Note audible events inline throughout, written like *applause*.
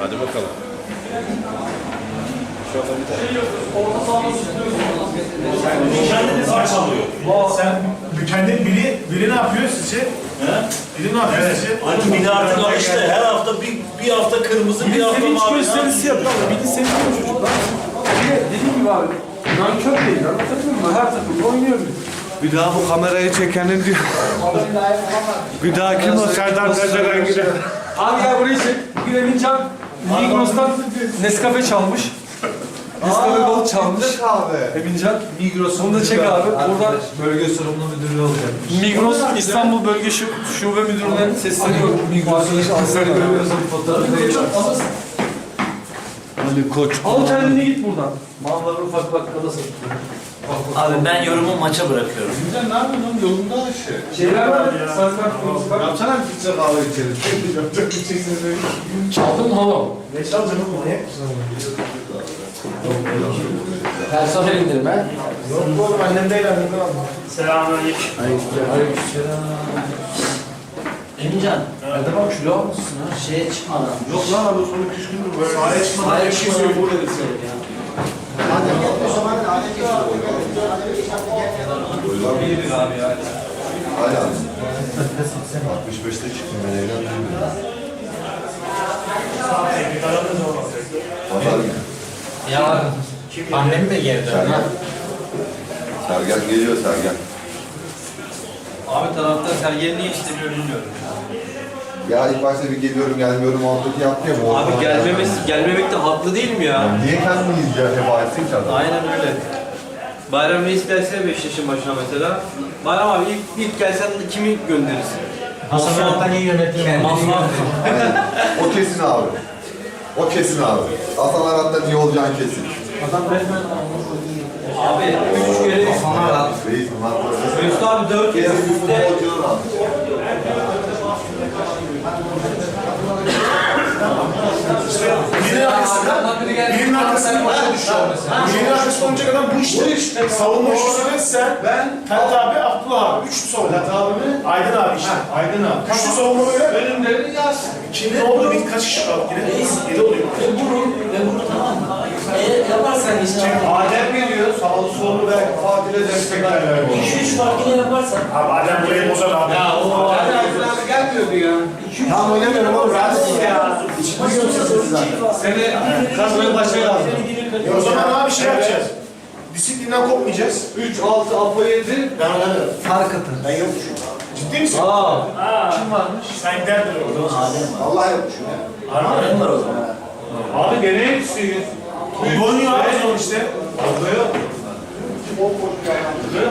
Hadi bakalım. Kendiniz kaç alıyor? Sen kendi biri biri ne yapıyor sizce? Biri ne yapıyor sizce? Hani bir de artık alıştı. Her hafta bir, bir hafta kırmızı, bir hafta Sevinç mavi. gösterisi yapıyor. Biri seviyor çocuklar. Bir de dediğim gibi abi. Nankör değil. Anlatabiliyor muyum? Her takımda oynuyor bir. Bir daha bu kamerayı çekenin diyor. *laughs* bir daha kim o Serdar Serdar. Abi gel burayı çek. Bugün Emincan Migros'tan Nescafe çalmış. Nescafe balık çalmış. Emincan. Migros. Onu da çek abi. Buradan Bölge sorumlu müdürü olacak. Migros İstanbul Bölge Şu- Şube Müdürlüğü'ne sesleniyorum. Migros'un asları görüyorsun fotoğrafı. Ali Koç. Al kendine git buradan. Malları ufak bakkala satıyor. Abi ben yorumu maça bırakıyorum. Güzel ne yapıyorsun oğlum yolunda şey. Şeyler var. Sazlar var. Yapsana bir filtre kahve içelim. Yapacak bir şey söyleyeyim. Çaldım hava. Ne çalacaksın oğlum manyak mısın? Personel indirme. Yok oğlum annem değil annemden aldım. Selamünaleyküm. Emincan, Erdem abi kilo almışsın ha. şeye çıkmadan. Yok lan abi son 2-3 gündür böyle. Sahaya çıkmadan Sahaya çıkmadan geziyor. burada bitiyor ya. Hala. 65'te çıktım ben evlendim. Pazar günü. Ya annem mi geldi? Sergen. Sergen geliyor Sergen. Abi taraftar sergeni niye istemiyor bilmiyorum. Ya ilk başta bir geliyorum gelmiyorum muhabbeti yaptı ya. bu Abi gelmemesi, gelmemek de haklı değil mi ya? Niye kendini izleyeceksin heba etsin ki adam? Aynen öyle. Bayram Reis gelse 5 yaşın başına mesela. Bayram abi ilk, ilk gelsen kimi gönderirsin? Hasan Altan iyi yönetiyor. Aynen. O kesin abi. O kesin abi. Hasan Arat'tan iyi olacağın kesin. Abi 3 kere Hasan Arat. Reis bunlar Mesut abi 4 kere Kesin bu üstte futbolcunun abi. Birinin arkasına başa düşüyor mesela. Birinin arkasına olacak adam bu işte. Savunma üçlüsü sen, ben, Ferit abi, Abdullah abi. Üçlü savunma. Ferit abi mi? Aydın abi işte. Aydın abi. Üçlü savunma böyle. Önümlerini yazsın. Şimdi oldu? Bir kaç kişi kaldı? Yine yedi oluyor. Ve bunu, ve bunu tamam. Eğer yaparsan hiç. Adem geliyor. Sağlı sollu ve Fatih'le destekler. 200 200 farkını yaparsan. Abi Adem burayı bozar abi. Ya o Adem gelmiyor ya? Tamam oynamıyorum oğlum rahatsız ya. İçim duyuyorum zaten. Seni kazmaya başlayalım. E o zaman abi şey yapacağız. Disiplinden kopmayacağız. 3, 6, Apo 7. Ben oynamıyorum. Fark atın. Ben yokmuşum. Ciddi misin? Aa. Aa. Kim varmış? Sen derdin o zaman. Vallahi yokmuşum ya. Adem var o zaman. Abi gene hepsi. Donuyor abi son işte. Donuyor. Kim o koşuyor?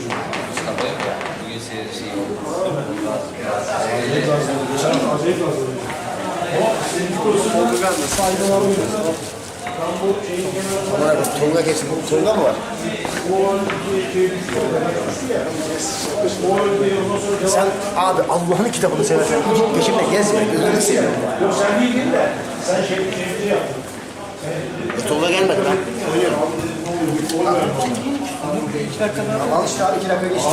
ya, bugün seyirci iyi oldu. Tolga geçin. Tolga mı var? Sen abi Allah'ın kitabını seversen git peşimde gezme. Gözünü seveyim. Yok sen değildin de. Sen şey, şey yaptın. Tolga gelmedi lan. Oynuyorum. Al işte abi iki dakika geçti.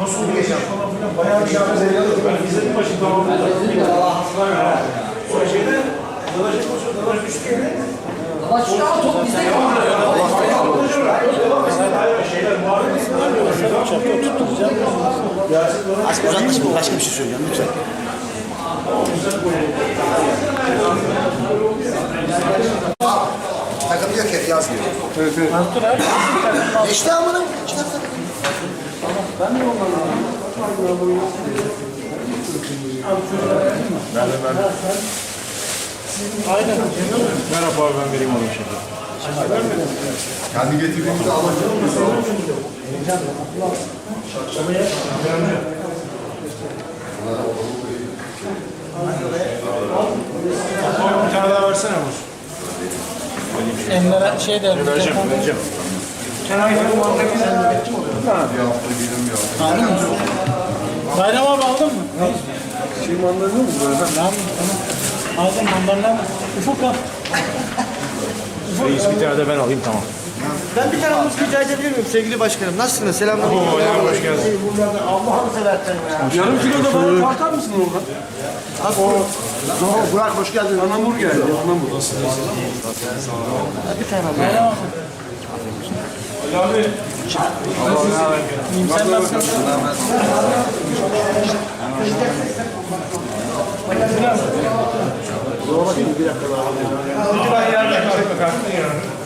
Nasıl oluyor ya falan filan. Bayağı bir şarkı zeyyalı. Ben izledim başında. Sonra şeyde Dadaş'a koşuyor. Dadaş düştü yine. Ama şu an top bizde Şeyler muhabbet Aşk uzatma başka bir şey söyleyeceğim lütfen. Takım diyor yazmıyor. Evet, evet. Mansur abi. işte amına. Ben de onlarla. Ben de ben de. Aynen. Merhaba abi ben vereyim onu şimdi. Kendi getirdiğimizde alacağım mı? Şakşamaya. Bir tane daha versene bu. Enlere şey de Vereceğim, vereceğim. Bayram abi aldın mı? Şey mandalina mı? Tamam. Aldım mandalina? Ufuk al. Reis bir tane de ben alayım tamam. Ben bir tane muz rica edebilir miyim sevgili başkanım? Nasılsınız? Selamünaleyküm. Oo, ya, hoş geldin. Allah'ını seversen ya. Yarım kilo da bana tartar mısın orada? Abi o. Doğru Burak hoş geldin. Anamur geldi. Anamur. Bir tane. Bayram abi. Abi. İyiyim sen nasılsın?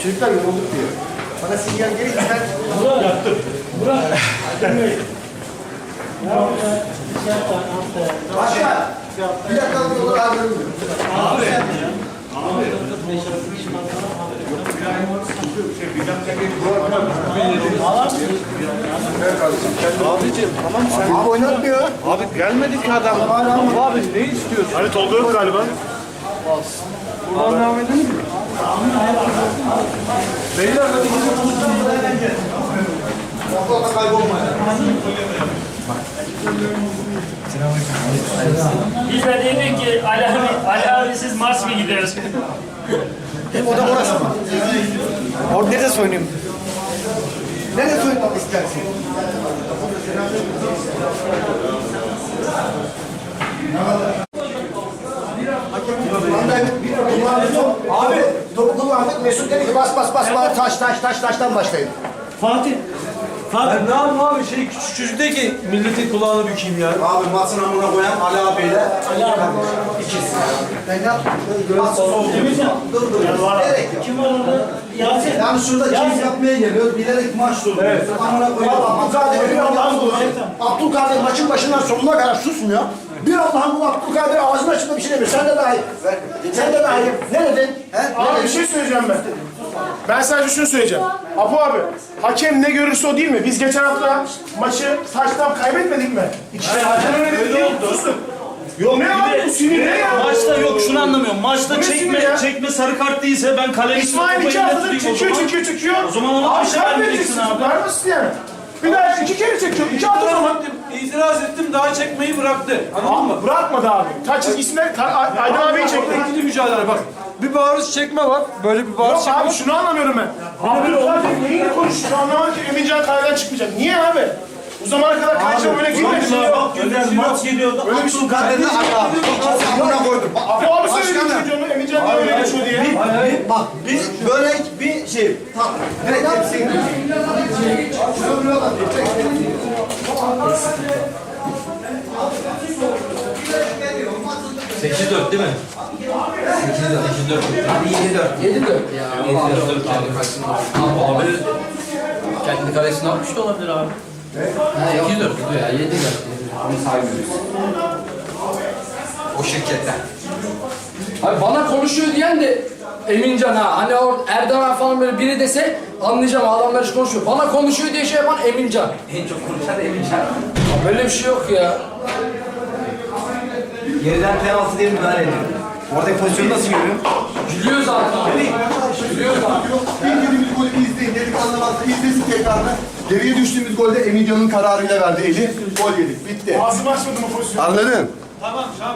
Çocuklar yorulduk diyor. Bana sinyal gelir ben Başka. Bir dakika bir olur abi. Abi oynatmıyor. Abi gelmedi ki adam. Abi ne istiyorsun? Hani Tolga yok galiba. Ortalıkta kaybolmayın. Biz de dedik ki Ali abi, siz Mars mı gidiyoruz? Hem o da orası mı? Orada nerede oynayayım? Nerede oynamak istersin? Abi topu kullandık. Mesut dedi ki bas bas bas bas taş taş taş taştan başlayın. Fatih. Fatih ne yapayım abi şey küçük çocuk de ki milletin kulağını bükeyim ya. Abi maçın amına koyan Ali abiyle Ali abi. İkisi. Ben ne yaptım? Maçın oldu. Dur dur. Gerek yok. Kim var orada? Yasin. Yani şurada keyif yapmaya geliyor. Bilerek maç durdu. Evet. Amına koyayım. Abdülkadir. Abdülkadir maçın başından sonuna kadar susmuyor. Bir Allah'ın kulu Abdülkadir ağzını açıp da bir şey demiyor. Sen de dahil. Sen de dahil. Ne dedin? He? Abi bir şey söyleyeceğim ben. Ben sadece şunu söyleyeceğim. Apo abi, hakem ne görürse o değil mi? Biz geçen hafta maçı taştan kaybetmedik mi? İkisi hakem öyle dedi sustuk. Yok ne abi bu sinir ne ya? Maçta yok şunu anlamıyorum. Maçta Bu ne çekme ya? çekme sarı kart değilse ben kaleye İsmail iki haftadır çekiyor çekiyor çekiyor. O zaman ona abi bir şey vermeyeceksin abi. Var mısın yani? Bir daha iki kere çekiyor. İki hafta zaman. İtiraz ettim daha çekmeyi bıraktı. Anladın mı? Abi, bırakmadı abi. Taç çizgisine Ta- Ay- Aydın abiyi çekti. İkili mücadele bak. Bir bağırış çekme var. Böyle bir bağırış Yok çekme abi şunu anlamıyorum ben. Abi onlar neyini konuşuyor anlamadım ki Emincan kaleden çıkmayacak. Niye abi? Bu zamana kadar kaleci böyle girmedi. Bak gönder maç geliyordu. Öyle bir şey Kaderine Ali abi. Amına koydum. Apo abi söyledi çocuğunu Emincan niye öyle geçiyor diye. Bir, bak bir börek bir şey. Tamam. Evet hepsi. Sekiz dört değil mi? Sekiz dört. Sekiz dört. Hadi yedi dört. Yedi dört ya. Yedi dört. Kendi kalesine Abi kendi kalesine atmış da olabilir abi. Ha, 8 dört gidiyor ya. Yedi dört. Onu saymıyoruz. O şirketten. Abi bana konuşuyor diyen de Emincan ha. Hani or Erdoğan falan böyle biri dese anlayacağım adamlar hiç konuşuyor. Bana konuşuyor diye şey yapan Emincan. En çok konuşan Emincan. Ya Böyle bir şey yok ya. Yerden penaltı diye müdahale ediyor. Oradaki pozisyonu nasıl görüyorsun? Gülüyor zaten. Gülüyor zaten. İzlediğimiz golü izleyin. Delikanlı varsa izlesin tekrarını. Geriye düştüğümüz golde Emincan'ın kararıyla verdi eli. Gol yedik. Bitti. Ağzımı açmadım o pozisyonu. Anladın?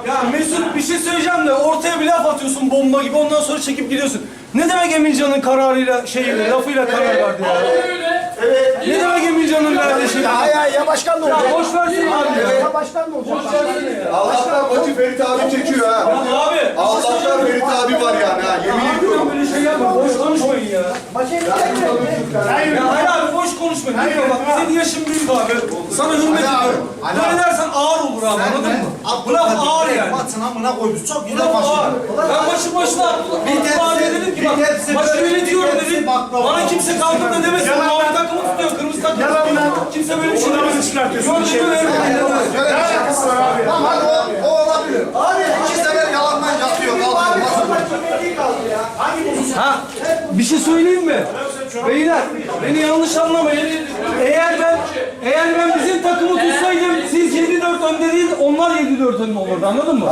Ya Mesut bir şey söyleyeceğim de ortaya bir laf atıyorsun bomba gibi ondan sonra çekip gidiyorsun. Ne demek Emincan'ın kararıyla şey lafıyla karar verdi ya? Evet. Ne demek Emincan'ın verdiği şey? Ya ya ya başkan da olacak. Ya boş versene abi. Ya başkan da olacak. Allah'tan maçı Ferit abi çekiyor ha. Ya abi. Allah'tan Ferit abi var yani ha. Yemin ediyorum. Böyle şey yapma. Boş konuşmayın ya. Hayır. Ya hayır abi boş konuşmayın. Hayır bak senin yaşın büyük abi. Sana hürmet abi, ediyorum. Ali Böyle abi. Ağır olur abi anladın mı? Bu laf ağır yani. Maçın amına koydu. Çok Bu laf ağır. Ben maçın başına abi dedim ki bak maçı yönetiyorum dedim. Bana kimse kalkıp da demesin. Mavi takımı tutuyor, kırmızı takımı tutuyor. Kimse böyle bir şey Namazı demesin. çıkartıyorsun. Bir şey. Abi? Tamam hadi o, o olabilir. Abi iki sefer yalandan yatıyor. Kalkıyor. Ha, bir şey söyleyeyim mi? Beyler beni yanlış anlamayın. Eğer ben eğer ben bizim takımı tutsaydım siz 7-4 önde değil onlar 7-4 önde olurdu anladın mı?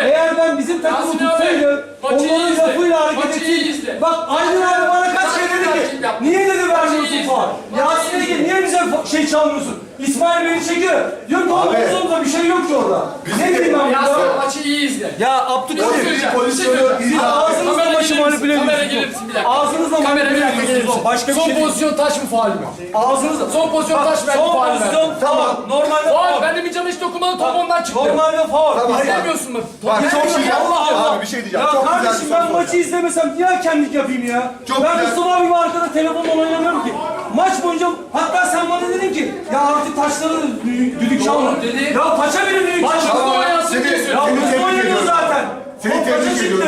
Eğer ben bizim takımı Yasin abi, tutsaydım maçı iyi onların izle. lafıyla hareket Maçı iyi ettim. izle. Bak Aydın abi bana kaç kere dedi ki niye dedi vermiyorsun izle. faul? Yasin dedi ki niye bize fa- şey çalmıyorsun? İsmail beni çekiyor. Diyor ki oğlum omuzumda bir şey yok ki orada. Ne diyeyim ben Yasin burada? maçı iyi izle. Ya Bir Abdülkadir. söyleyeceğim. Bir Pozisyonu abi. Ağzınızla Kameraya maçı gelir manipüle misin? Kameraya ediyorsunuz. gelir misin? Bir dakika. Ağzınızla Kameraya manipüle gelir misin? ediyorsunuz. Başka bir Son şey değil. pozisyon taş mı faal mı? Ağzınızla. Son pozisyon taş verdi Son faal verdi. pozisyon tamam. Normalde Faal. faul. Ben de bir canı hiç dokunmadım top ondan çıktı. Normalde faul. Tamam. İzlemiyorsun mu? Bak çok güzel. Allah Allah. Abi bir şey diyeceğim. Ya çok güzel kardeşim bir soru ben maçı soracağım. izlemesem niye hakemlik yapayım ya? Çok ben güzel. Mustafa abi arkada telefonla oynamıyorum ki. Maç boyunca hatta sen bana dedin ki ya artık taşları dü- düdük çalma. dedi. Ya taça bile düdük Maç çalma. hızlı oynasın Seni- diye Ya oynanıyor ediyorum. zaten. Seni tebrik ediyorum.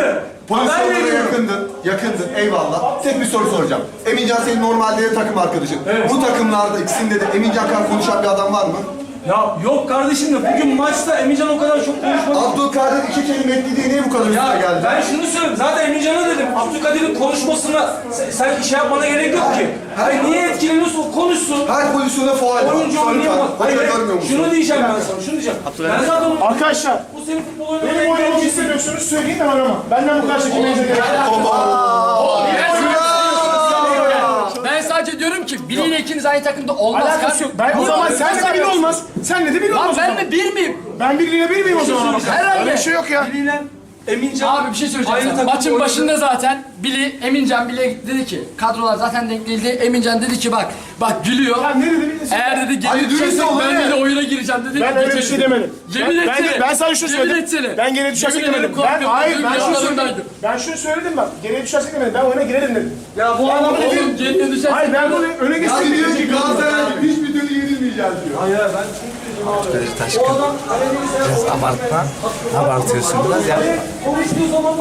Pozisyonlara veriyorum. yakındın, yakındın. Eyvallah. Tek bir soru soracağım. Emincan senin normalde takım arkadaşın. Bu takımlarda ikisinde de Emincan kadar konuşan bir adam var mı? Ya yok kardeşim de bugün maçta Emircan o kadar çok konuşmadı. Abdülkadir iki kelime eklediği niye bu kadar üstüne Ya geldi? ben şunu söyleyeyim. Zaten Emircan'a dedim. Abdülkadir'in konuşmasına sen, sen şey yapmana gerek yok ki. Hayır niye etkileniyorsun? O konuşsun. Her pozisyona faal var. Oyuncu Sarı oynayamaz. Hayır, hayır. görmüyor musun? Şunu diyeceğim ben sana. Şunu diyeceğim. Ben zaten onu- Arkadaşlar bu senin futbol oynamaya benim oynamamı istemiyorsunuz söyleyin de bana ama. Benden bu kadar çekinmenize gerek yok. Ben ile ikiniz aynı takımda olmaz. Alakası yok. Ben o zaman olmaz? senle de bir olmaz. Senle de bir Lan olmaz. o ben zaman. de bir miyim? Ben birliğine bir miyim o zaman? ama? Herhalde. Öyle bir şey yok ya. Biliyle Emincan. Abi bir şey söyleyeceğim Aynı sana. takımda Maçın oynadı. başında zaten Billy, Emincan Billy'e dedi ki kadrolar zaten denk değildi. Emincan dedi ki bak bak gülüyor. Ya ne dedi söyle. Eğer dedi dürüst düşersek ol, ben öyle. dedi oyuna gireceğim dedi. Ben öyle bir şey demedim. Yemin ben, etsene. ben, ben sana şunu Yemin söyledim. etsene. Ben geriye düşersek Yemin ederim demedim. Ben, korkuyorum. hayır ben şunu söyledim. Ben şunu söyledim bak. Geriye düşersek demedim. Ben oyuna girerim dedim. Ya bu adam Oğlum geriye düşersen. Hayır ben bunu öne geçtim. diyor ki Galatasaray'a hiçbir türlü yenilmeyeceğiz diyor. Hayır ben O adam Biraz Abartma. Abartıyorsun biraz ya. Konuştuğu zaman